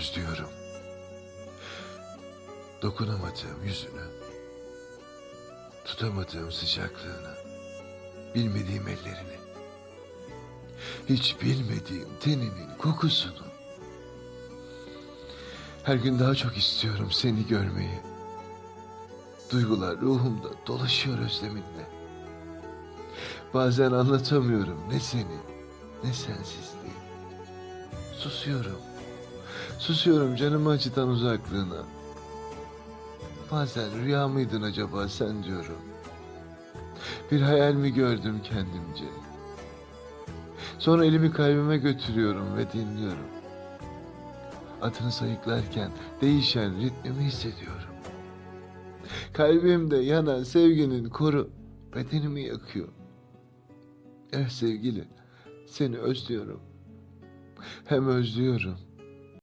özlüyorum. Dokunamadığım yüzünü, tutamadığım sıcaklığını, bilmediğim ellerini, hiç bilmediğim teninin kokusunu. Her gün daha çok istiyorum seni görmeyi. Duygular ruhumda dolaşıyor özleminle. Bazen anlatamıyorum ne seni ne sensizliği. Susuyorum. Susuyorum canımı acıtan uzaklığına. Bazen rüya mıydın acaba sen diyorum. Bir hayal mi gördüm kendimce? Sonra elimi kalbime götürüyorum ve dinliyorum. Atını sayıklarken değişen ritmimi hissediyorum. Kalbimde yanan sevginin koru bedenimi yakıyor. Eh sevgili, seni özlüyorum. Hem özlüyorum